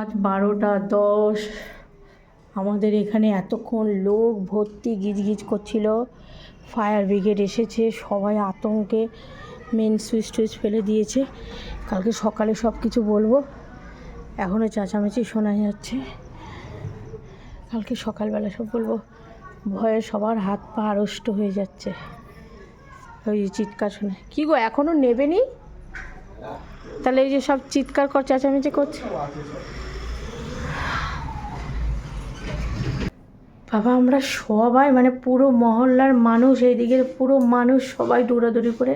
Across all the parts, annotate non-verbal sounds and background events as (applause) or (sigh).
আজ বারোটা দশ। আমাদের এখানে এতক্ষণ লোক ভর্তি গিজগিজ করছিল। ফায়ার ব্রিগেড এসেছে, সবাই আতঙ্কে মেন সুইচ টুইচ ফেলে দিয়েছে। কালকে সকালে সব কিছু বলব। এখনও চেঁচামেচি শোনা যাচ্ছে। কালকে সকালবেলা সব বলব, ভয়ে সবার হাত পা আড়ষ্ট হয়ে যাচ্ছে। ওই চিৎকার শুনে, কী গো এখনও নেবেনি তাহলে এই যে সব চিৎকার কর, চেঁচামেচি করছে। বাবা, আমরা সবাই মানে পুরো মহল্লার মানুষ এইদিকের পুরো মানুষ সবাই দৌড়াদৌড়ি করে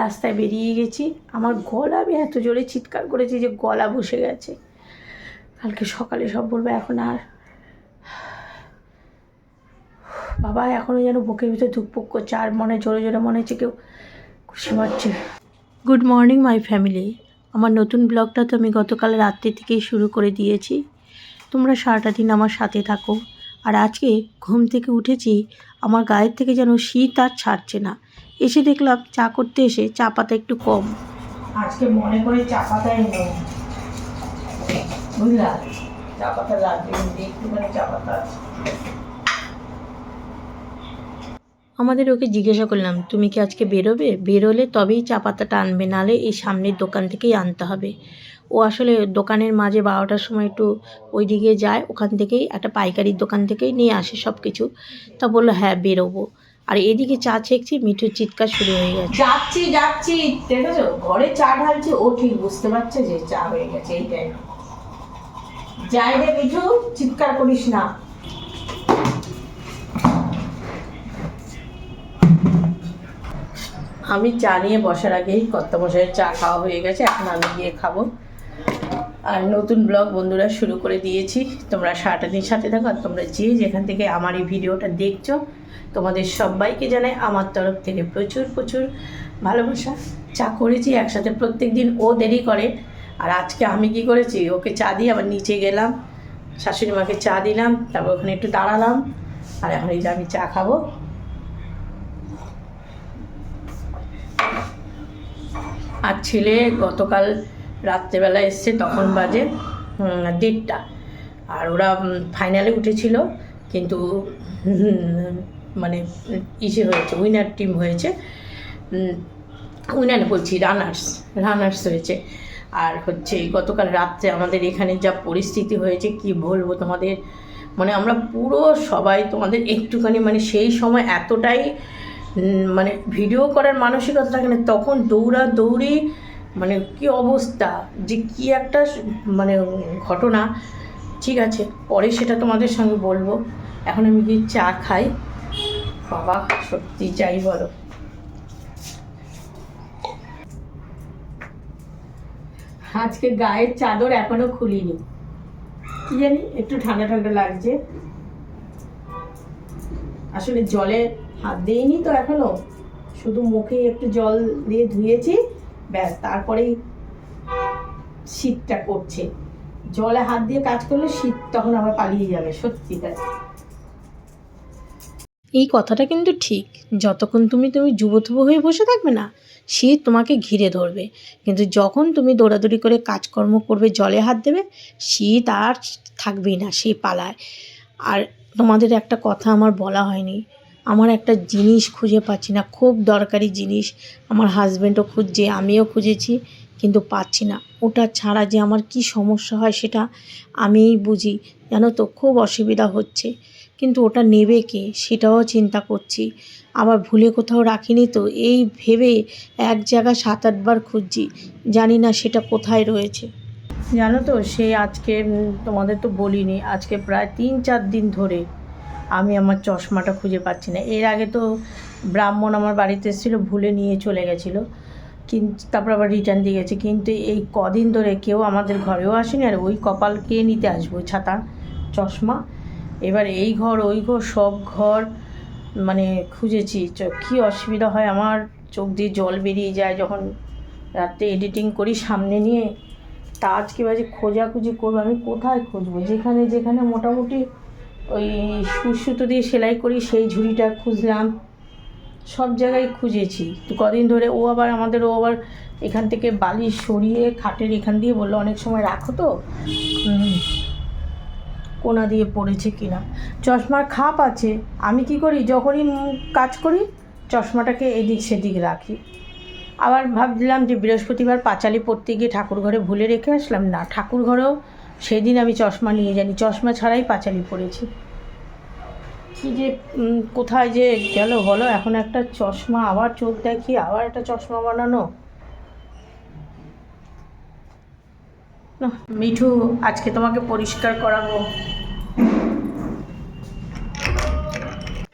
রাস্তায় বেরিয়ে গেছি। আমার গলা আমি এত জোরে চিৎকার করেছি যে গলা বসে গেছে। কালকে সকালে সব বলব, এখন আর বাবা, এখনও যেন বুকের ভিতরে ধুকপুক করছে, আর মনে জোরে জোরে মনে হচ্ছে কেউ খুশি মারছে। গুড মর্নিং মাই ফ্যামিলি আমার নতুন ব্লগটা তো আমি গতকাল রাত্রি থেকেই শুরু করে দিয়েছি। তোমরা সারাটা দিন আমার সাথে থাকো। আর আজকে ঘুম থেকে উঠেছি আমার গায়ের থেকে যেন শীত আর ছাড়ছে না। এসে দেখলাম চা করতে এসে চা পাতা একটু কম। আজকে মনে করে চা পাতাই নেই। বুঝলা? চা পাতা লাগবে একটুখানি চা পাতা আছে। আমাদের ওকে জিজ্ঞাসা করলাম তুমি কি আজকে বেরোবে? বেরোলে তবেই চা পাতাটা আনবে নালে এই সামনের দোকান থেকেই আনতে হবে। ও আসলে দোকানের মাঝে বারোটার সময় একটু ওই দিকে যায় ওখান থেকেই একটা পাইকারির দোকান থেকেই নিয়ে আসে সব কিছু তা বলল হ্যাঁ বেরোবো। আর এদিকে চা ছেঁকছি মিঠুর চিৎকার শুরু হয়ে গেছে। যাচ্ছি যাচ্ছি দেখেছ? ঘরে চা ঢালছি ও ঠিক বুঝতে পারছে যে চা হয়ে গেছে এই টাইম যাই রে মিঠু চিৎকার করিস না। আমি চা নিয়ে বসার আগেই কর্তা মশাইয়ের চা খাওয়া হয়ে গেছে এখন আমি গিয়ে খাব। আর নতুন ব্লগ বন্ধুরা শুরু করে দিয়েছি। তোমরা সারাটা দিন সাথে থাকো আর তোমরা যে যেখান থেকে আমার এই ভিডিওটা দেখছ, তোমাদের সবাইকে জানাই আমার তরফ থেকে প্রচুর প্রচুর ভালোবাসা। চা করেছি একসাথে প্রত্যেক দিন ও দেরি করে। আর আজকে আমি কি করেছি? ওকে চা দিয়ে আবার নিচে গেলাম, শাশুড়ি মাকে চা দিলাম, তারপর ওখানে একটু দাঁড়ালাম। আর এখন এই যে আমি চা খাব। আর ছেলে গতকাল রাত্রেবেলা এসছে, তখন বাজে দেড়টা। আর ওরা ফাইনালে উঠেছিল, কিন্তু মানে ইসে হয়েছে উইনার টিম হয়েছে। উইনার বলছি রানার্স রানার্স হয়েছে। আর হচ্ছে, গতকাল রাত্রে আমাদের এখানে যা পরিস্থিতি হয়েছে, কি বলব তোমাদের? মানে আমরা পুরো সবাই তোমাদের একটুখানি মানে সেই সময় এতটাই মানে ভিডিও করার মানসিকতা থাকে না, তখন দৌড়া দৌড়ি মানে কি অবস্থা? যে কি একটা মানে ঘটনা? ঠিক আছে, পরে সেটা তোমাদের সঙ্গে বলব। এখন আমি কি চা খাই। বাবা, সত্যি যাই বলো। আজকে গায়ের চাদর এখনও খুলিনি। কি জানি, একটু ঠান্ডা ঠান্ডা লাগছে। আসলে জলে হাত দিইনি তো এখনও। শুধু মুখে একটু জল দিয়ে ধুয়েছি। ব্যাস, তারপরেই শীতটা করছে। জলে হাত দিয়ে কাজ করলে শীত তখন আবার পালিয়ে যাবে, সত্যি তাই। এই কথাটা কিন্তু ঠিক। যতক্ষণ তুমি তুমি যুবথুবু হয়ে বসে থাকবে না, শীত তোমাকে ঘিরে ধরবে। কিন্তু যখন তুমি দৌড়াদৌড়ি করে কাজকর্ম করবে, জলে হাত দেবে, শীত আর থাকবেই না সেই পালায়। আর তোমাদের একটা কথা আমার বলা হয়নি। আমার একটা জিনিস খুঁজে পাচ্ছি না, খুব দরকারি জিনিস। আমার হাজব্যান্ডও খুঁজছে, আমিও খুঁজেছি, কিন্তু পাচ্ছি না। ওটা ছাড়া যে আমার কি সমস্যা হয় সেটা আমিই বুঝি, জানো তো, খুব অসুবিধা হচ্ছে। কিন্তু ওটা নেবে কে, সেটাও চিন্তা করছি। আবার ভুলে কোথাও রাখিনি তো, এই ভেবে এক জায়গা সাত আটবার খুঁজছি, জানি না সেটা কোথায় রয়েছে। জানো তো, সেই আজকে তোমাদের তো বলিনি, আজকে প্রায় তিন, চার দিন ধরে আমি আমার চশমাটা খুঁজে পাচ্ছি না। এর আগে তো ব্রাহ্মণ আমার বাড়িতে এসেছিল, ভুলে নিয়ে চলে গেছিল। কিন্তু তারপর আবার রিটার্ন দিয়ে গেছে। কিন্তু এই কদিন ধরে কেউ আমাদের ঘরেও আসেনি, আর ওই কপাল কে নিতে আসব? ছাতা, চশমা? এবার এই ঘর, ওই ঘর, সব ঘর মানে খুঁজেছি। কী অসুবিধা হয়? আমার চোখ দিয়ে জল বেরিয়ে যায় যখন রাত্রে এডিটিং করি সামনে নিয়ে। তা আজকে বাজে খোঁজাখুঁজি করব। আমি কোথায় খুঁজবো? যেখানে যেখানে মোটামুটি ওই সুতো দিয়ে সেলাই করি, সেই ঝুড়িটা খুঁজলাম। সব জায়গায় খুঁজেছি। তো কদিন ধরে ও আবার আমাদের, ও আবার এখান থেকে বালি সরিয়ে খাটের এখান দিয়ে বলল, অনেক সময় রাখো তো। কোনা দিয়ে পড়েছে কিনা। চশমার খাপ আছে। আমি কি করি? যখনই কাজ করি, চশমাটাকে এদিক সেদিক রাখি। আবার ভাবছিলাম যে বৃহস্পতিবার পাঁচালি পড়তে গিয়ে ঠাকুর ঘরে ভুলে রেখে আসলাম। না ঠাকুর ঘরেও সেদিন আমি চশমা নিয়ে জানি চশমা ছাড়াই পাঁচালি পড়েছি কি যে কোথায় যে গেল বলো? এখন একটা চশমা, আবার চোখ দেখি, আবার একটা চশমা বানানো। না, মিঠু, আজকে তোমাকে পরিষ্কার করাবো।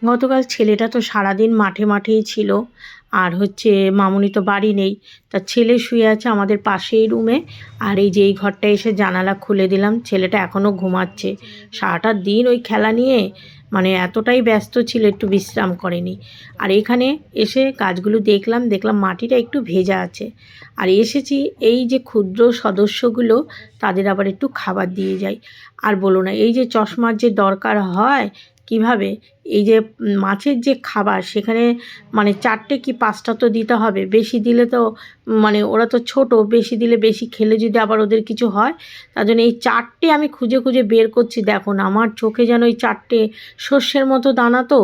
গতকাল ছেলেটা তো সারাদিন মাঠে মাঠেই ছিল। আর হচ্ছে মামুনি তো বাড়ি নেই। তা ছেলে শুয়ে আছে আমাদের পাশেই রুমে আর এই যে এই ঘরটা এসে জানালা খুলে দিলাম, ছেলেটা এখনও ঘুমাচ্ছে। সারাটা দিন ওই খেলা নিয়ে মানে এতটাই ব্যস্ত ছিল, একটু বিশ্রাম করেনি। আর এখানে এসে কাজগুলো দেখলাম দেখলাম মাটিটা একটু ভেজা আছে। আর এসেছি এই যে ক্ষুদ্র সদস্যগুলো, তাদের আবার একটু খাবার দিয়ে যাই। আর বলো না, এই যে চশমার যে দরকার হয় কীভাবে? এই যে মাছের যে খাবার সেখানে মানে চারটে কি পাঁচটা তো দিতে হবে? বেশি দিলে তো মানে ওরা তো ছোট বেশি দিলে বেশি খেলে যদি আবার ওদের কিছু হয় তার জন্য এই চারটে আমি খুঁজে খুঁজে বের করছি। দেখো না আমার চোখে যেন ওই চারটে শস্যের মতো দানা তো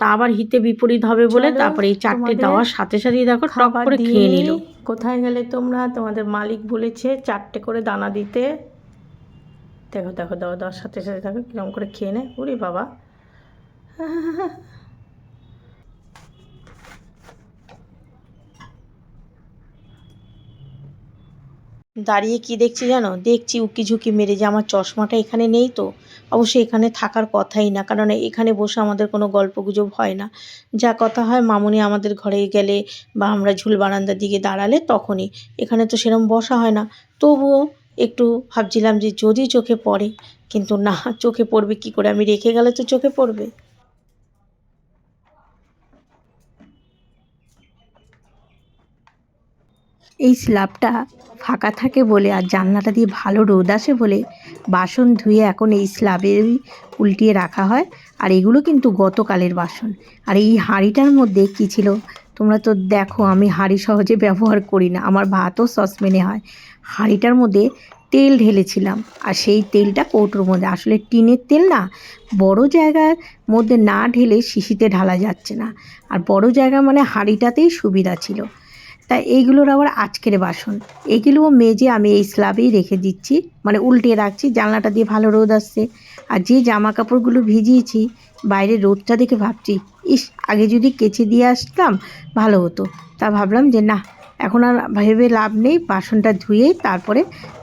তা আবার হিতে বিপরীত হবে বলে তারপরে এই চারটে দেওয়ার সাথে সাথেই দেখো টক করে খেয়ে নিল। কোথায় গেলে তোমরা? তোমাদের মালিক বলেছে চারটে করে দানা দিতে। দেখো দেখো দেওয়া দেওয়ার সাথে সাথে দেখো কিরম করে খেয়ে নেয় ওরে বাবা। দাঁড়িয়ে কি দেখছি জানো? দেখছি উকি ঝুঁকি মেরে যে আমার চশমাটা এখানে নেই তো। অবশ্যই এখানে থাকার কথাই না, কারণ এখানে বসে আমাদের কোনো গল্পগুজব হয় না। যা কথা হয় মামুনি আমাদের ঘরে গেলে বা আমরা ঝুল বারান্দার দিকে দাঁড়ালে তখনই। এখানে তো সেরকম বসা হয় না। তবুও একটু ভাবছিলাম যে যদি চোখে পড়ে, কিন্তু না, চোখে পড়বে কি করে? আমি রেখে গেলে তো চোখে পড়বে। এই স্ল্যাবটা ফাঁকা থাকে বলে আর জানলাটা দিয়ে ভালো রোদ আসে বলে বাসন ধুয়ে এখন এই স্ল্যাবেরই উল্টিয়ে রাখা হয়। আর এগুলো কিন্তু গতকালের বাসন। আর এই হাঁড়িটার মধ্যে কী ছিল? তোমরা তো দেখো আমি হাঁড়ি সহজে ব্যবহার করি না। আমার ভাতও সসপ্যানে হয়। হাঁড়িটার মধ্যে তেল ঢেলেছিলাম। আর সেই তেলটা কৌটোর মধ্যে। আসলে টিনের তেল না, বড় জায়গার মধ্যে না ঢেলে শিশিতে ঢালা যাচ্ছে না। আর বড় জায়গা মানে হাঁড়িটাতেই সুবিধা ছিল। তা এইগুলোর আবার আজকের বাসন। এইগুলোও মেজে আমি এই স্ল্যাবেই রেখে দিচ্ছি মানে উল্টে রাখছি, জানলাটা দিয়ে ভালো রোদ আসছে। আর যে জামা কাপড়গুলো ভিজিয়েছি, বাইরে রোদটা দেখে ভাবছি, ইস, আগে যদি কেচে দিয়ে আসতাম ভালো হতো। তা ভাবলাম যে, না, এখন আর ভেবে লাভ নেই, বাসনটা ধুয়ে তারপরে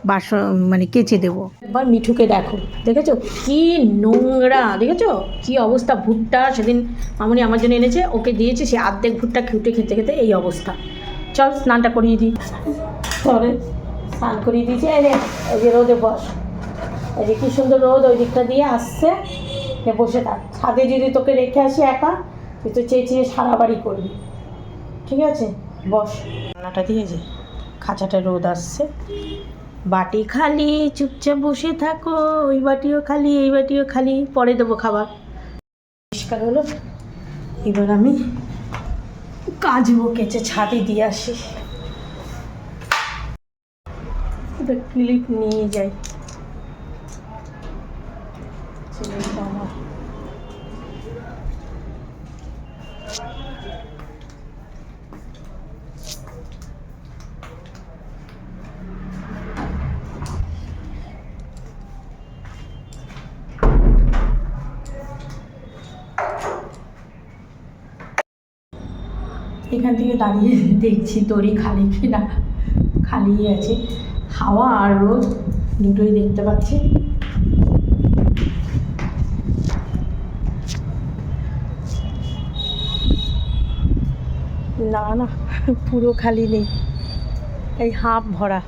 বাসন মানে কেচে দেবো। একবার মিঠুকে দেখো, দেখেছ? কি নোংরা, দেখেছ? কি অবস্থা ভুট্টা, সেদিন মামুনি আমার জন্য এনেছে, ওকে দিয়েছে, সে আর্ধেক ভুট্টা খেটে খেতে খেতে এই অবস্থা। চল স্নানটা করিয়ে দিই। তবে স্নান করিয়ে দিয়েছি। এই যে রোদে বস। এই যে কি সুন্দর রোদ ওই দিকটা দিয়ে আসছে। বসে থাক। ছাদে যদি তোকে রেখে আসি একা, তুই তো চেয়ে চেয়ে সারা বাড়ি করবি। ঠিক আছে? বস। রান্নাটা দিয়ে যে খাঁচাটা রোদ আসছে। বাটি খালি, চুপচাপ বসে থাকো। ওই বাটিও খালি, এই বাটিও খালি। পরে দেবো খাবার। পরিষ্কার হলো। এবার আমি কাজবো কেচে ছাদে দিয়ে আসি। ক্লিপ নিয়ে যাই। এখান থেকে দাঁড়িয়ে (laughs) দেখছি দড়ি খালি কিনা, খালি আছে। হাওয়া আর রোদ, দুটোই দেখতে পাচ্ছি। না না, (laughs) পুরো খালি নেই। এই হাফ ভরা।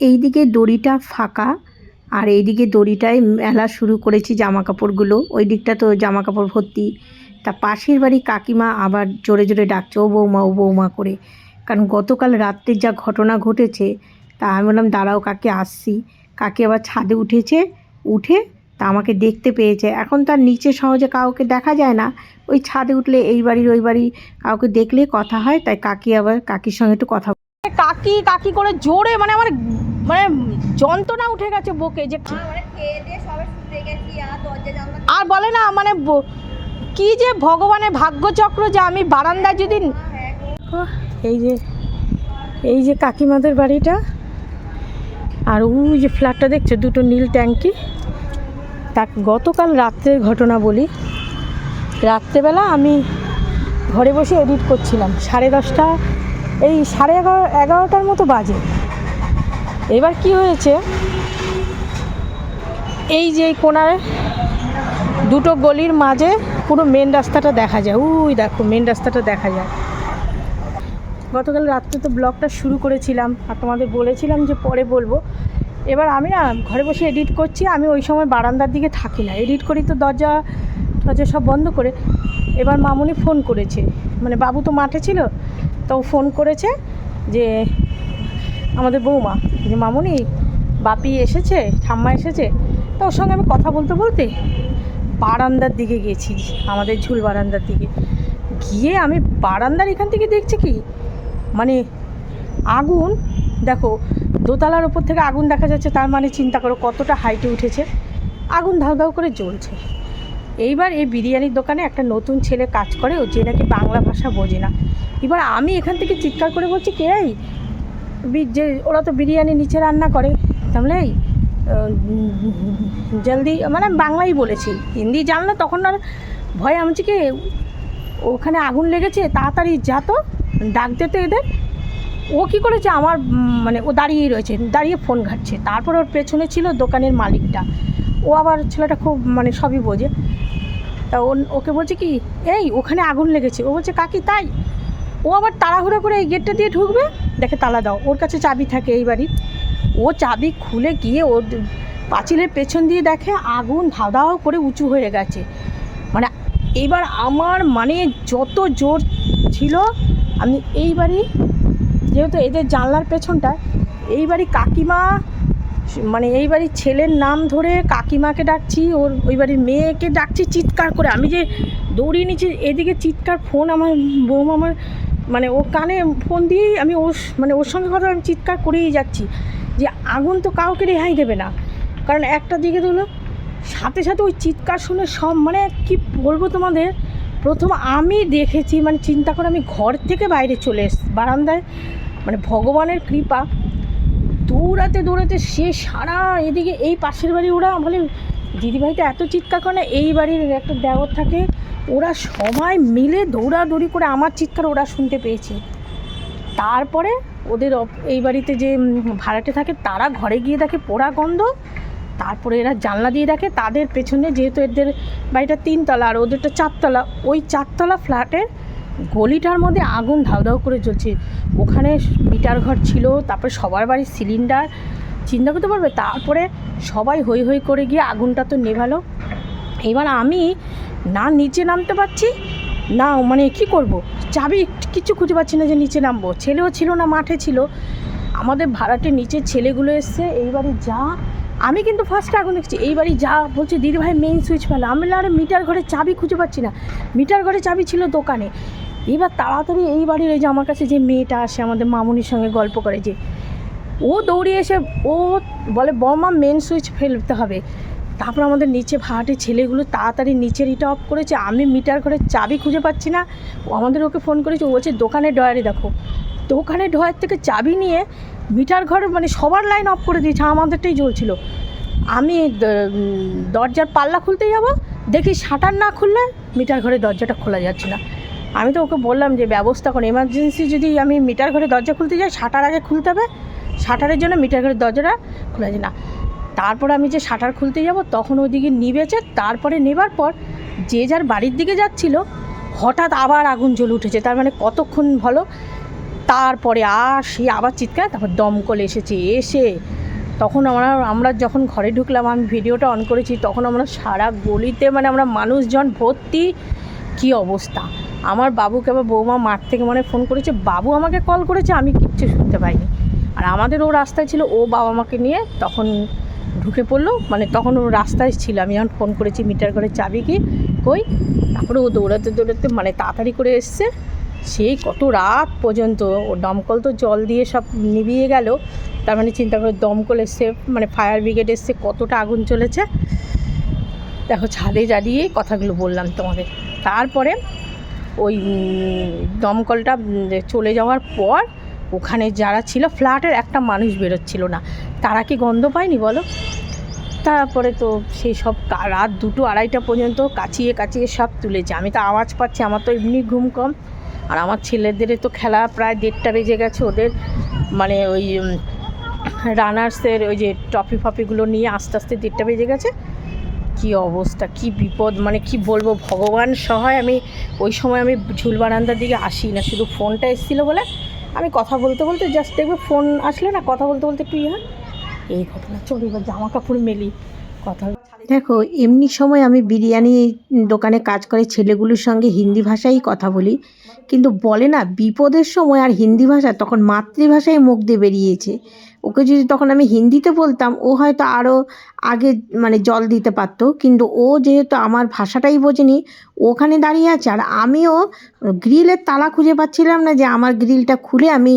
এইদিকে দড়িটা ফাঁকা, আর এইদিকে দড়িটায় মেলা শুরু করেছি জামা কাপড়গুলো ওই দিকটা তো জামা কাপড় ভর্তি। তা পাশের বাড়ি কাকিমা আবার জোরে জোরে ডাকছে ও বৌমা ও বৌমা করে। কারণ গতকাল রাত্রে যা ঘটনা ঘটেছে তা আমি বললাম দাঁড়াও কাকে আসছি? কাকে আবার ছাদে উঠেছে উঠে তা আমাকে দেখতে পেয়েছে। এখন তার নিচে সহজে কাউকে দেখা যায় না। ওই ছাদে উঠলে এই বাড়ির ওই বাড়ি কাউকে দেখলে কথা হয় তাই কাকি আবার কাকির সঙ্গে একটু কথা কাকি কাকি করে জোরে মানে আমার মানে যন্ত্রণা উঠে গেছে বকে যে গেছি আর বলে না মানে ব- কি যে ভগবানের ভাগ্যচক্র যে আমি বারান্দায় যদি এই যে এই যে কাকিমাদের বাড়িটা। আর ওই যে ফ্ল্যাটটা দেখছ, দুটো নীল ট্যাঙ্কি। তা গতকাল রাত্রের ঘটনা বলি। রাত্রেবেলা আমি ঘরে বসে এডিট করছিলাম, সাড়ে দশটা, এই সাড়ে এগারো, এগারোটার মতো বাজে। এবার কি হয়েছে? এই যে কোনায় দুটো গলির মাঝে পুরো মেন রাস্তাটা দেখা যায়। উই দেখো মেন রাস্তাটা দেখা যায়। গতকাল রাত্রে তো ব্লগটা শুরু করেছিলাম আর তোমাদের বলেছিলাম যে পরে বলব। এবার আমি না ঘরে বসে এডিট করছি, আমি ওই সময় বারান্দার দিকে থাকি না। এডিট করি তো দরজা টরজা সব বন্ধ করে। এবার মামুনি ফোন করেছে। মানে বাবু তো মাঠে ছিল, তো ফোন করেছে যে আমাদের বৌমা, যে মামুনি, বাপি এসেছে, ঠাম্মা এসেছে, তো ওর সঙ্গে আমি কথা বলতে বলতে বারান্দার দিকে গেছি, আমাদের ঝুল বারান্দার দিকে। গিয়ে আমি বারান্দার এখান থেকে দেখছি কি? মানে আগুন, দেখো, দোতলার ওপর থেকে আগুন দেখা যাচ্ছে, তার মানে চিন্তা করো কতটা হাইটে উঠেছে। আগুন ধাউ ধাউ করে জ্বলছে। এইবার এই বিরিয়ানির দোকানে একটা নতুন ছেলে কাজ করে, ও যে নাকি বাংলা ভাষা বোঝে না। এবার আমি এখান থেকে চিৎকার করে বলছি, কে এই? যে ওরা তো বিরিয়ানি নিচে রান্না করে। তাহলে এই জলদি মানে বাংলাই বলেছি। হিন্দি জানলে তখন আর ভয়, আমি কি, ওখানে আগুন লেগেছে, তাড়াতাড়ি যা তো, ডাক দিতে এদের। ও কী করেছে, আমার মানে ও দাঁড়িয়েই রয়েছে, দাঁড়িয়ে ফোন ঘাটছে। তারপর ওর পেছনে ছিল দোকানের মালিকটা। ও আবার ছেলেটা খুব মানে সবই বোঝে। তা ওকে বলছে কি, এই, ওখানে আগুন লেগেছে। ও বলছে, কাকি, তাই? ও আবার তাড়াহুড়ো করে এই গেটটা দিয়ে ঢুকবে, দেখে তালা দাও। ওর কাছে চাবি থাকে এই বাড়ির। ও চাবি খুলে গিয়ে ও পাঁচিলের পেছন দিয়ে দেখে আগুন ধাও করে উঁচু হয়ে গেছে। মানে এইবার আমার মানে যত জোর ছিল, আমি এইবারই যেহেতু এদের জানলার পেছনটায়, এইবারই কাকিমা মানে এই বাড়ির ছেলের নাম ধরে কাকিমাকে ডাকছি, ওর ওই বাড়ির মেয়েকে ডাকছি চিৎকার করে। আমি যে দৌড়িয়ে নিচ্ছি এদিকে চিৎকার, ফোন আমার বৌমা আমার মানে ও কানে ফোন দিয়েই আমি ওর মানে ওর সঙ্গে কথা আমি চিৎকার করেই যাচ্ছি। যে আগুন তো কাউকে রেহাই দেবে না। কারণ একটা দিকে হলো, সাথে সাথে ওই চিৎকার শুনে সব মানে কি বলব তোমাদের, প্রথম আমি দেখেছি মানে চিন্তা করে আমি ঘর থেকে বাইরে চলে এসছি বারান্দায় মানে ভগবানের কৃপা। দৌড়াতে দৌড়াতে সে সারা এদিকে, এই পাশের বাড়ি ওরা বলে দিদিভাইটা এত চিৎকার করে না, এই বাড়ির একটা দেওয়ার থাকে। ওরা সবাই মিলে দৌড়াদৌড়ি করে আমার চিৎকার ওরা শুনতে পেয়েছে। তারপরে ওদের এই বাড়িতে যে ভাড়াটে থাকে, তারা ঘরে গিয়ে দেখে পোড়া গন্ধ, তারপরে এরা জানলা দিয়ে দেখে, তাদের পেছনে যেহেতু এদের বাড়িটা তিনতলা আর ওদেরটা চারতলা, ওই চারতলা ফ্ল্যাটের গলিটার মধ্যে আগুন ধাউ ধাউ করে জ্বলছে। ওখানে মিটার ঘর ছিল, তারপরে সবার বাড়ির সিলিন্ডার, চিন্তা করতে পারবে? তারপরে সবাই হই হই করে গিয়ে আগুনটা তো নেভালো। এবার আমি না নিচে নামতে পারছি না মানে কি করব? চাবি কিছু খুঁজে পাচ্ছি না যে নিচে নামবো। ছেলেও ছিল না, মাঠে ছিল। আমাদের ভাড়াটে নিচে ছেলেগুলো এসছে, এই বাড়ি যা। আমি কিন্তু ফার্স্টে আগুন দেখছি, এই বাড়ি যা বলছে, দিদি ভাই মেইন সুইচ ফেলো। আমি আরে মিটার ঘরে চাবি খুঁজে পাচ্ছি না। মিটার ঘরে চাবি ছিল দোকানে। এবার তাড়াতাড়ি এই বাড়ির এই যে আমার কাছে যে মেয়েটা আসে, আমাদের মামুনির সঙ্গে গল্প করে যে, ও দৌড়ে এসে, ও বলে, বমা মেন সুইচ ফেলতে হবে। তারপর আমাদের নিচে ভাড়াটে ছেলেগুলো তাড়াতাড়ি নিচের ইটা অফ করেছে। আমি মিটার ঘরে চাবি খুঁজে পাচ্ছি না। ও আমাদের ওকে ফোন করেছে, ও বলছে দোকানে ডয়ারে দেখো। দোকানে ডয়ার থেকে চাবি নিয়ে মিটার ঘরে মানে সবার লাইন অফ করে দিয়েছে, আমাদেরটাই জ্বলছিল। আমি দরজার পাল্লা খুলতে যাব, দেখি শাটার না খুললে মিটার ঘরে দরজাটা খোলা যাচ্ছে না। আমি তো ওকে বললাম যে, ব্যবস্থা করে এমার্জেন্সি যদি আমি মিটার ঘরে দরজা খুলতে যাই, শাটার আগে খুলতে হবে, শাটারের জন্য মিটার ঘরের দরজাটা খোলা যায় না। তারপর আমি যে শাটার খুলতে যাব, তখন ওইদিকে নিবেছে তারপরে নেবার পর যে যার বাড়ির দিকে যাচ্ছিল, হঠাৎ আবার আগুন জ্বলে উঠেছে। তার মানে কতক্ষণ ভালো? তারপরে আর সে আবার চিৎকার, তারপর দমকল এসেছে, এসে তখন আমরা আমরা যখন ঘরে ঢুকলাম, আমি ভিডিওটা অন করেছি, তখন আমরা সারা গলিতে মানে আমরা মানুষজন ভর্তি, কী অবস্থা? আমার বাবুকে আবার বৌমা মাঠ থেকে মানে ফোন করেছে, বাবু আমাকে কল করেছে, আমি কিচ্ছু শুনতে পাইনি। আর আমাদের ও রাস্তায় ছিল, ও বাবা মাকে নিয়ে তখন ঢুকে পড়ল। মানে তখন ও রাস্তায় ছিল। আমি যখন ফোন করেছি, মিটার করে চাবি কি? কই? তারপরে ও দৌড়াতে দৌড়াতে মানে তাড়াতাড়ি করে এসছে। সেই কত রাত পর্যন্ত ও দমকল তো জল দিয়ে সব নিভিয়ে গেল। তার মানে চিন্তা করে, দমকল এসছে মানে ফায়ার ব্রিগেড এসছে, কতটা আগুন চলেছে। দেখো, ছাদে জ্বালিয়ে কথাগুলো বললাম তোমাদের। তারপরে ওই দমকলটা চলে যাওয়ার পর ওখানে যারা ছিল ফ্ল্যাটের একটা মানুষ বেরোচ্ছিল না। তারা কি গন্ধ পায়নি বলো? তারপরে তো সেই সব রাত দুটো আড়াইটা পর্যন্ত কাচিয়ে কাচিয়ে সব তুলেছে। আমি তো আওয়াজ পাচ্ছি, আমার তো এমনি ঘুম কম। আর আমার ছেলেদের তো খেলা প্রায় দেড়টা বেজে গেছে ওদের। মানে ওই রানার্সের ওই যে ট্রফি ফফিগুলো নিয়ে আস্তে আস্তে দেড়টা বেজে গেছে। কি অবস্থা, কি বিপদ মানে কি বলব, ভগবান সহায়। আমি ওই সময় আমি ঝুল বারান্দার দিকে আসি না, শুধু ফোনটা এসেছিল বলে আমি কথা বলতে বলতে জাস্ট দেখবে ফোন আসলে না, কথা বলতে বলতে একটু ইয়ে হয়। এই ঘটনা চল, এবার জামা কাপড় মেলি। কথা দেখো, এমনি সময় আমি বিরিয়ানি দোকানে কাজ করে ছেলেগুলোর সঙ্গে হিন্দি ভাষায় কথা বলি। কিন্তু বলে না, বিপদের সময় আর হিন্দি ভাষা, তখন মাতৃভাষায় মুখ দিয়ে বেরিয়েছে। ওকে যদি তখন আমি হিন্দিতে বলতাম ও হয়তো আরও আগে মানে জল দিতে পারতো। কিন্তু ও যেহেতু আমার ভাষাটাই বোঝেনি ওখানে দাঁড়িয়ে আছে। আর আমিও গ্রিলের তালা খুঁজে পাচ্ছিলাম না যে আমার গ্রিলটা খুলে আমি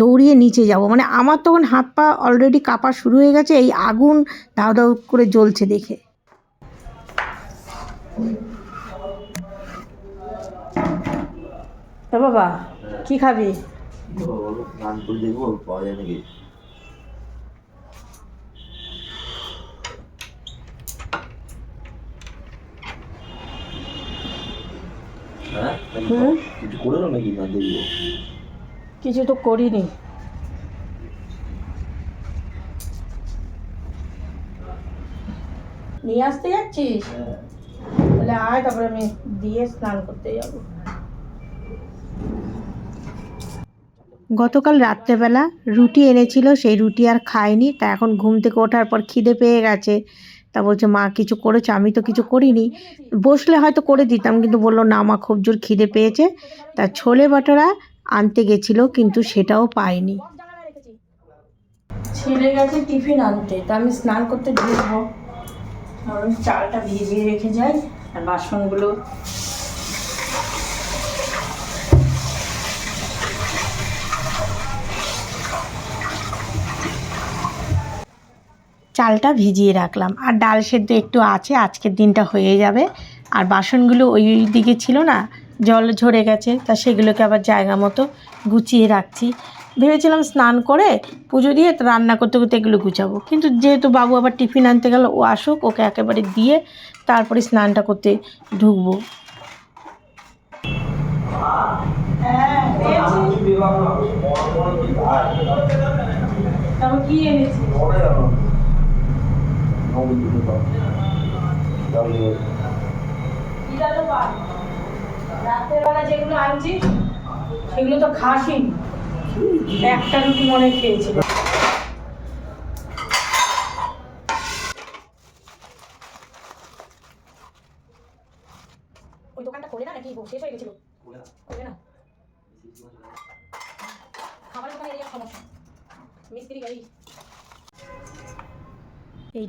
দৌড়িয়ে নিচে যাব। মানে আমার তখন হাত পা অলরেডি কাঁপা শুরু হয়ে গেছে এই আগুন দাও দাও করে জ্বলছে দেখে। তা বাবা কি খাবি? দেখব পাওয়া যায় নাকি? কিছু দেখব কিছু তো করিনি। নিয়ে আসতে যাচ্ছিস? তাহলে আয় তারপরে আমি দিয়ে স্নান করতে যাব। গতকাল রাত্রেবেলা রুটি এনেছিল সেই রুটি আর খায়নি তা এখন ঘুম থেকে ওঠার পর খিদে পেয়ে গেছে। তা বলছে, মা, কিছু করেছে? আমি তো কিছু করিনি। বসলে হয়তো করে দিতাম, কিন্তু বলল, না, মা, খুব জোর খিদে পেয়েছে। তা ছোলে বাটারা আনতে গেছিল, কিন্তু সেটাও পায়নি। ছেলে গেছে টিফিন আনতে, তা আমি স্নান করতে ঢুকবো চালটা ভিজিয়ে রেখে যাই, আর বাসনগুলো চালটা ভিজিয়ে রাখলাম আর ডাল সেদ্ধ একটু আছে আজকের দিনটা হয়ে যাবে আর বাসনগুলো ওই দিকে ছিল না জল ঝরে গেছে তা সেগুলোকে আবার জায়গা মতো গুছিয়ে রাখছি ভেবেছিলাম স্নান করে পুজো দিয়ে রান্না করতে করতে এগুলো গুছাবো কিন্তু যেহেতু বাবু আবার টিফিন আনতে গেল ও আসুক ওকে একেবারে দিয়ে তারপরে স্নানটা করতে ঢুকবো কি এনেছি রাত্রেবেলা যেগুলো আনছি সেগুলো তো খাসি একটা রুটি মনে খেয়েছিল ওই দোকানটা খোলে না নাকি শেষ হয়ে গেছিল খোলে না খাবারের দোকানে এই এক সমস্যা মিস্ত্রি গাড়ি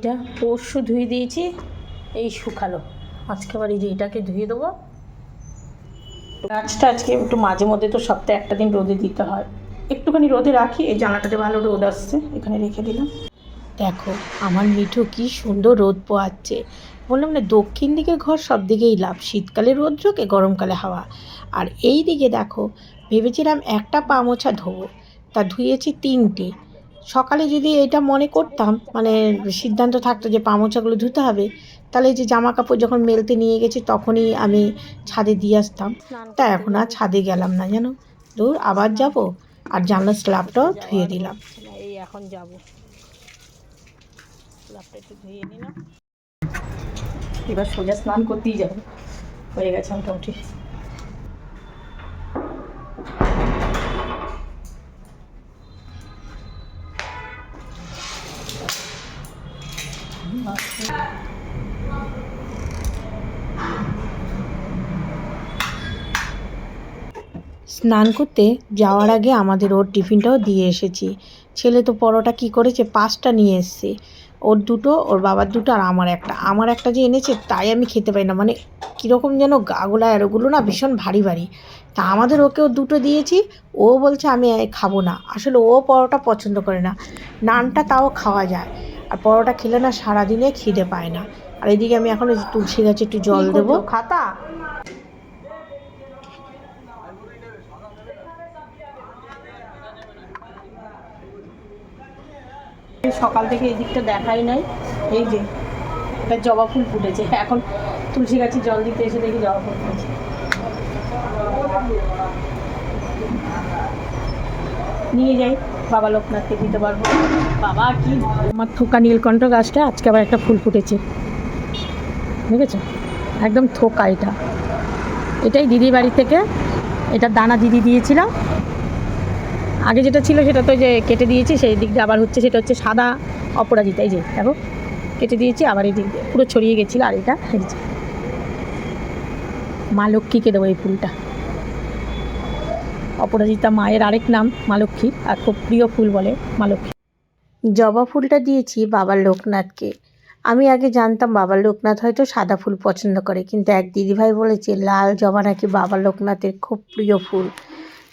এইটা পরশু ধুয়ে দিয়েছি, এই শুকালো। আজকে আবার এই যে এটাকে ধুয়ে দেবো। গাছটা আজকে একটু মাঝে মধ্যে তো সপ্তাহে একটা দিন রোদে দিতে হয়। একটুখানি রোদে রাখি, এই জানাটাতে ভালো রোদ আসছে, এখানে রেখে দিলাম। দেখো, আমার মিঠু কি সুন্দর রোদ পোয়াচ্ছে বললাম না, দক্ষিণ দিকের ঘর সব দিকেই লাভ শীতকালে রোদ ঢোকে গরমকালে হাওয়া। আর এই দিকে দেখো, ভেবেছিলাম একটা পা মোছা ধোবো। তা ধুয়েছি তিনটে। সকালে যদি এটা মনে করতাম মানে সিদ্ধান্ত থাকতো যে পা মোছাগুলো ধুতে হবে তাহলে যে জামা কাপড় যখন মেলতে নিয়ে গেছি তখনই আমি ছাদে দিয়ে আসতাম। তা এখন আর ছাদে গেলাম না জানো? দূর আবার যাব আর জানলার স্ল্যাবটাও ধুয়ে দিলাম। এই এখন যাব। একটু ধুয়ে নিলাম। এবার সোজা স্নান করতেই যাব। হয়ে গেছে মোটামুটি। স্নান করতে যাওয়ার আগে আমাদের ওর টিফিনটাও দিয়ে এসেছি। ছেলে তো পরোটা কি করেছে? পাঁচটা নিয়ে এসছে। ওর দুটো ওর বাবার দুটো আর আমার একটা। আমার একটা যে এনেছে তাই আমি খেতে পারি না। মানে কীরকম যেন গাগুলা আর ওগুলো না ভীষণ ভারী ভারী। তা আমাদের ওকেও দুটো দিয়েছি ও বলছে আমি খাব না। আসলে ও পরোটা পছন্দ করে না। নানটা তাও খাওয়া যায়। আর পরোটা খেলে না সারাদিনে খিদে পায় না। আর এদিকে আমি এখন তুলসী গাছে একটু জল দেবো। খাতা? সকাল থেকে এই দিকটা দেখাই নাই, এই যে এটা জবা ফুল ফুটেছে। এখন তুলসী গাছে জল দিতে এসে দেখি জবা ফুল ফুটেছে। নিয়ে যাই, বাবা লোকনাথকে দিতে পারব। বাবা, কি? আমার থোকা নীলকণ্ঠ গাছটা আজকে আবার একটা ফুল ফুটেছে। দেখেছ? একদম থোকা এটা। এটাই দিদি বাড়ি থেকে, এটা দানা দিদি দিয়েছিলাম আগে যেটা ছিল সেটা তো যে কেটে দিয়েছি, সেই দিক দিয়ে আবার হচ্ছে সেটা হচ্ছে সাদা অপরাজিতা, এই যে দেখো, কেটে দিয়েছি, আবার এই দিক পুরো ছড়িয়ে গেছিল, আর এটা যে। মা লক্ষ্মীকে দেবো এই ফুলটা। অপরাজিতা মায়ের আরেক নাম, মা লক্ষ্মী, আর খুব প্রিয় ফুল বলে মা লক্ষ্মী। জবা ফুলটা দিয়েছি বাবার লোকনাথকে। আমি আগে জানতাম বাবার লোকনাথ হয়তো সাদা ফুল পছন্দ করে, কিন্তু এক দিদিভাই বলেছে, লাল জবা নাকি বাবার লোকনাথের খুব প্রিয় ফুল।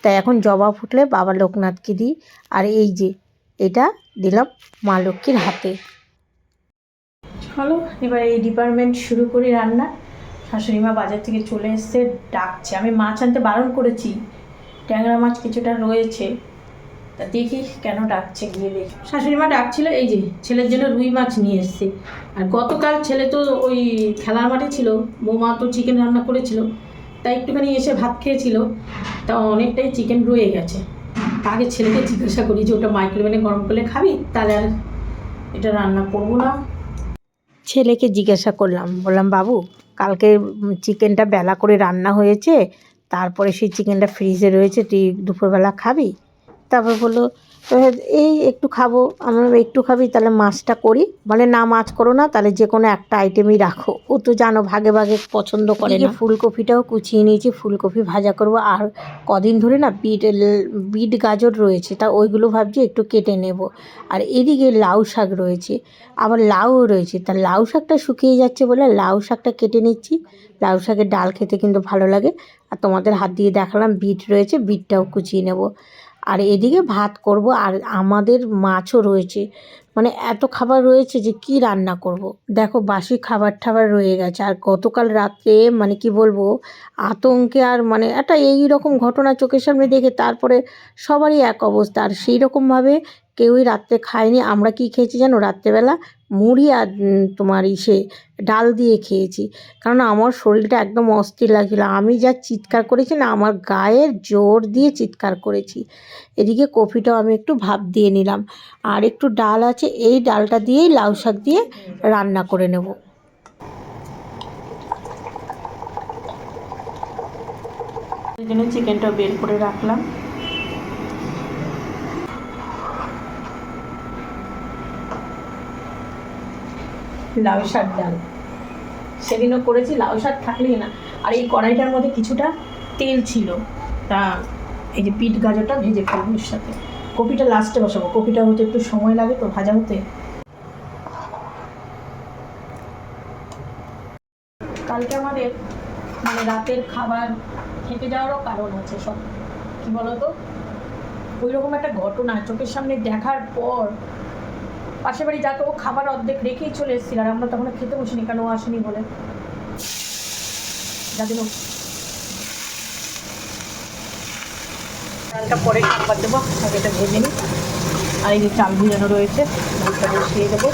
তাই এখন জবা ফুটলে বাবা লোকনাথকে দিই। আর এই যে, এটা দিলাম মা লক্ষ্মীর হাতে। চলো, এবার এই ডিপার্টমেন্ট শুরু করি রান্না। শাশুড়ি মা বাজার থেকে চলে এসছে, ডাকছে। আমি মাছ আনতে বারণ করেছি। ট্যাংরা মাছ কিছুটা রয়েছে। তা দেখি কেন ডাকছে, গিয়ে দেখি। শাশুড়ি মা ডাকছিল, এই যে, ছেলের জন্য রুই মাছ নিয়ে এসছে। আর গতকাল ছেলে তো ওই খেলার মাঠে ছিল, বৌমা তো চিকেন রান্না করেছিল। তাই একটুখানি এসে ভাত খেয়েছিল। তা অনেকটাই চিকেন রয়ে গেছে। আগে ছেলেকে জিজ্ঞাসা করি যে, ওটা মাইক্রোওভেনে গরম করলে খাবি? তাহলে আর এটা রান্না করব না। ছেলেকে জিজ্ঞাসা করলাম, বললাম, বাবু, কালকে চিকেনটা বেলা করে রান্না হয়েছে, তারপরে সেই চিকেনটা ফ্রিজে রয়েছে, তুই দুপুরবেলা খাবি? তারপর বলল "এ- এই একটু খাব আমরা একটু খাবি তাহলে মাছটা করি। বলে না মাছ করো না তাহলে যে কোনো একটা আইটেমই রাখো। ও তো জানো ভাগে ভাগে পছন্দ করে না। ফুলকপিটাও কুচিয়ে নিয়েছি ফুলকপি ভাজা করব। আর কদিন ধরে না বিট বিট গাজর রয়েছে তা ওইগুলো ভাবছি একটু কেটে নেব। আর এদিকে লাউ শাক রয়েছে আবার লাউও রয়েছে। তা লাউ শাকটা শুকিয়ে যাচ্ছে বলে লাউ শাকটা কেটে নিচ্ছি। লাউ শাকের ডাল খেতে কিন্তু ভালো লাগে। আর তোমাদের হাত দিয়ে দেখালাম বিট রয়েছে বিটটাও কুচিয়ে নেব। আর এদিকে ভাত করব আর আমাদের মাছও রয়েছে। মানে এত খাবার রয়েছে যে কি রান্না করব। দেখো বাসি খাবার ঠাবার রয়ে গেছে। আর গতকাল রাত্রে মানে কি বলব, আতঙ্কে আর মানে একটা এই রকম ঘটনা চোখের সামনে দেখে তারপরে সবারই এক অবস্থা। আর সেই রকমভাবে কেউই রাত্রে খায়নি। আমরা কি খেয়েছি জানো? রাত্রেবেলা মুড়ি আর তোমার ইসে ডাল দিয়ে খেয়েছি। কারণ আমার শরীরটা একদম অস্থির লাগছিল। আমি যা চিৎকার করেছি না, আমার গায়ের জোর দিয়ে চিৎকার করেছি। এদিকে কফিটাও আমি একটু ভাপ দিয়ে নিলাম। আর একটু ডাল আছে, এই ডালটা দিয়েই লাউ শাক দিয়ে রান্না করে নেব। জন্য চিকেনটা বের করে রাখলাম। লাউ শাক ডাল। সেদিনও করেছি লাউ শাক থাকলেই না। আর এই কড়াইটার মধ্যে কিছুটা তেল ছিল। তা এই যে পিট গাজরটা ভেজে ফেলব এর সাথে। কপিটা লাস্টে বসাবো। কপিটা হতে একটু সময় লাগে তো, ভাজা হতে। কালকে আমাদের মানে রাতের খাবার খেতে যাওয়ারও কারণ আছে সব। কি বলতো? ওই রকম একটা ঘটনা, চোখের সামনে দেখার পর পাশের বাড়ি যাকে ও খাবার অর্ধেক রেখেই চলে এসেছিল আর আমরা তখন খেতে বসিনি কেন ও আসেনি বলে। যাদের ডালটা পরে খাবার দেবো, আগে এটা ভেজে নিই। আর এই যে চাল ভিজানো রয়েছে ডালটা বসিয়ে দেবো।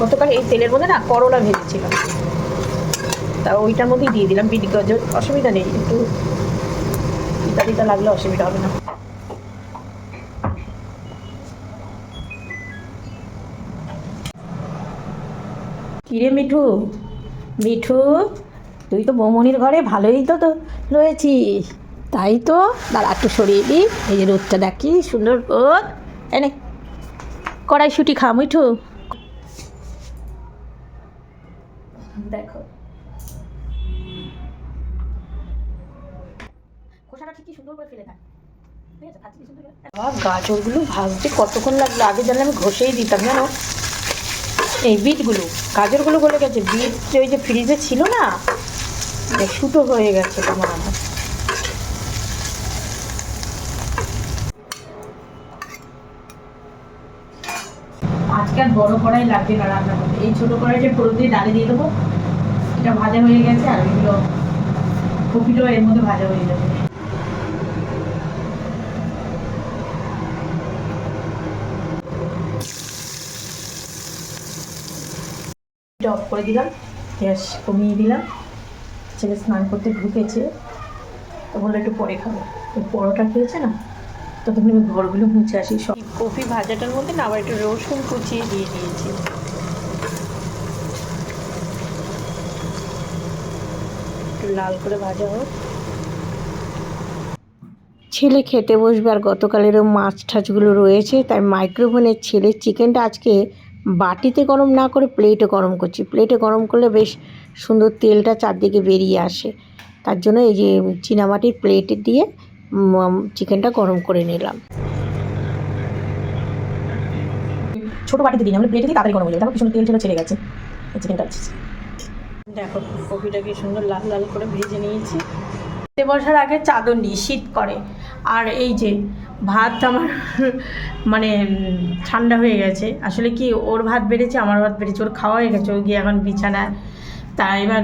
গতকাল এই তেলের মধ্যে না করলা ভেজেছিলাম। তা ওইটার মধ্যেই দিয়ে দিলাম বিট গাজর অসুবিধা নেই, একটু তিতা তিতা লাগলে, অসুবিধা হবে না। কিরে মিঠু? মিঠু, তুই তো বৌমনির ঘরে ভালোই তো তো রয়েছিস। তাই তো, দাঁড়া একটু সরিয়ে দিই। এই যে রোদটা দেখি, সুন্দর রোদ। এনে কড়াইশুটি খা মিঠু। গাজরগুলো ভাজতে কতক্ষণ লাগল? আগে জানলে আমি ঘষেই দিতাম, জানো? এই বিটগুলো গাজরগুলো গলে গেছে। বিট ওই যে ফ্রিজে ছিল না শুটো হয়ে গেছে তোমার আমার। আজকে আর বড় কড়াই লাগবে না রান্না করতে। এই ছোটো কড়াইটা পুরো দিয়ে ডালে দিয়ে দেবো। এটা ভাজা হয়ে গেছে, আর ওইগুলো কপিটাও এর মধ্যে ভাজা হয়ে যাবে। এটা অফ করে দিলাম গ্যাস কমিয়ে দিলাম। ছেলে স্নান করতে ঢুকেছে তো বলল একটু পরে খাব। ওই পরোটা খেয়েছে না ততক্ষণ আমি ঘরগুলো মুছে আসি সব কপি ভাজাটার মধ্যে না আবার একটু রসুন কুচিয়ে দিয়ে দিয়েছি। একটু লাল করে ভাজা হোক। ছেলে খেতে বসবে আর গতকালেরও মাছ ঠাচগুলো রয়েছে তাই মাইক্রোওভেনের ছেলে চিকেনটা আজকে বাটিতে গরম না করে প্লেটে গরম করছি। প্লেটে গরম করলে বেশ সুন্দর তেলটা চারদিকে বেরিয়ে আসে। তার জন্য এই যে চীনামাটির প্লেটে দিয়ে চিকেনটা গরম করে নিলাম। ছোটো বাটিতে দিই আমরা প্লেটে দিই তাড়াতাড়ি গরম হয়ে যাবে। তারপর পিছনে তেল টেলে ছেড়ে গেছে। চিকেনটা দেখো কপিটাকে সুন্দর লাল লাল করে ভেজে নিয়েছি। বসার আগে চাদর নিই শীত করে। আর এই যে ভাত আমার (laughs) মানে ঠান্ডা হয়ে গেছে। আসলে কি, ওর ভাত বেড়েছে, আমার ভাত বেড়েছে, ওর খাওয়া হয়ে গেছে, ও গিয়ে এখন বিছানায়। তা এবার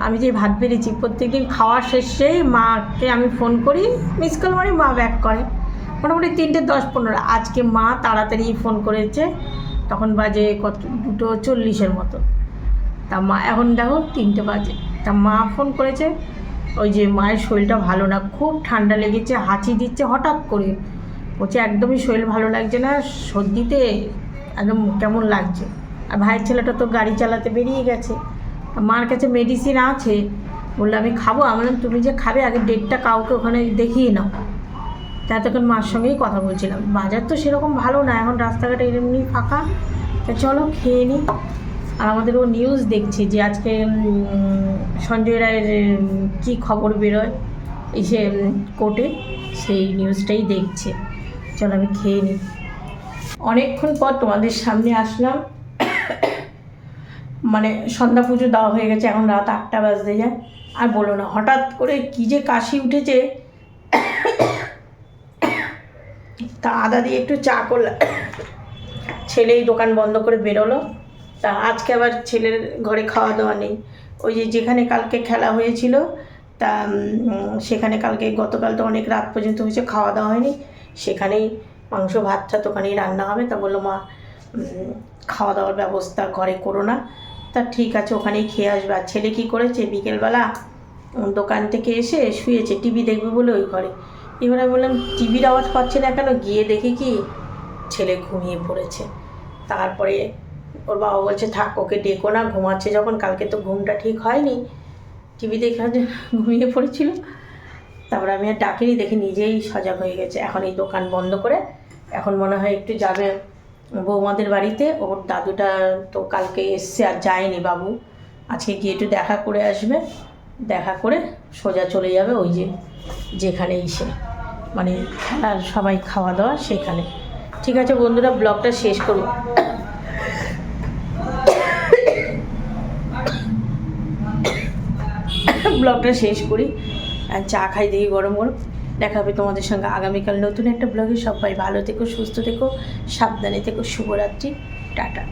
আমি যে ভাত বেড়েছি, প্রত্যেকদিন খাওয়া শেষেই মাকে আমি ফোন করি মিস কল মারি মা ব্যাক করে। মোটামুটি তিনটে দশ পনেরো, আজকে মা তাড়াতাড়ি ফোন করেছে, তখন বাজে কত, দুটো চল্লিশের মতো। তা মা, এখন দেখো তিনটে বাজে। তা মা ফোন করেছে ওই যে মায়ের শরীরটা ভালো না, খুব ঠান্ডা লেগেছে, হাঁচি দিচ্ছে হঠাৎ করে। বলছে, একদমই শরীর ভালো লাগছে না, সর্দিতে একদম কেমন লাগছে? আর ভাইয়ের ছেলেটা তো গাড়ি চালাতে বেরিয়ে গেছে। মার কাছে মেডিসিন আছে। বলল, আমি খাব। আমি বললাম, তুমি যে খাবে, আগে ডেটটা কাউকে ওখানে দেখিয়ে নাও। তা তখন মার সঙ্গেই কথা বলছিলাম। বাজার তো সেরকম ভালো না, এখন রাস্তাঘাটে এমনি ফাঁকা। তা চলো, খেয়ে নিই আর আমাদের ও নিউজ দেখছে যে আজকে সঞ্জয় রায়ের কী খবর বেরোয় সে কোর্টে সেই নিউজটাই দেখছে। চলো আমি খেয়ে নিই অনেকক্ষণ পর তোমাদের সামনে আসলাম। মানে সন্ধ্যা পুজো দেওয়া হয়ে গেছে, এখন রাত আটটা বাজতে যায়। আর বলো না, হঠাৎ করে কী যে কাশি উঠেছে। তা আদা দিয়ে একটু চা করলাম। ছেলেই দোকান বন্ধ করে বেরোলো। তা আজকে আবার ছেলের ঘরে খাওয়া দাওয়া নেই। ওই যে যেখানে কালকে খেলা হয়েছিল, তা সেখানে কালকে গতকাল তো অনেক রাত পর্যন্ত হয়েছে খাওয়া দাওয়া হয়নি। সেখানেই মাংস, ভাত টাত ওখানেই রান্না হবে। তা বলল, মা খাওয়া দাওয়ার ব্যবস্থা ঘরে করো না। তা ঠিক আছে, ওখানেই খেয়ে আসবে। আর ছেলে কী করেছে, বিকেলবেলা দোকান থেকে এসে শুয়েছে, টিভি দেখবে বলে ওই ঘরে। এবার আমি বললাম, টিভির আওয়াজ পাচ্ছে না কেন? গিয়ে দেখি কি ছেলে ঘুমিয়ে পড়েছে। তারপরে ওর বাবা বলছে, থাক, ওকে ডেকো না, ঘুমাচ্ছে যখন, কালকে তো ঘুমটা ঠিক হয়নি। টিভি দেখে ঘুমিয়ে পড়েছিল। তারপরে আমি আর ডাকিনি, দেখে নিজেই সজাগ হয়ে গেছে। এখন এই দোকান বন্ধ করে, এখন মনে হয় একটু যাবে বৌমাদের বাড়িতে। ওর দাদুটা তো কালকে এসছে আর যায়নি বাবু। আজকে গিয়ে একটু দেখা করে আসবে। দেখা করে সোজা চলে যাবে ওই যে, যেখানে এসে। মানে খেলার, সবাই খাওয়া দাওয়া সেখানে। ঠিক আছে বন্ধুরা, ব্লগটা শেষ করব। ব্লগটা শেষ করি আর চা খাই দেখি গরম গরম। দেখা হবে তোমাদের সঙ্গে আগামীকাল নতুন একটা ব্লগে। সবাই ভালো থেকো, সুস্থ থেকো, সাবধানে থেকো। শুভরাত্রি, টাটা।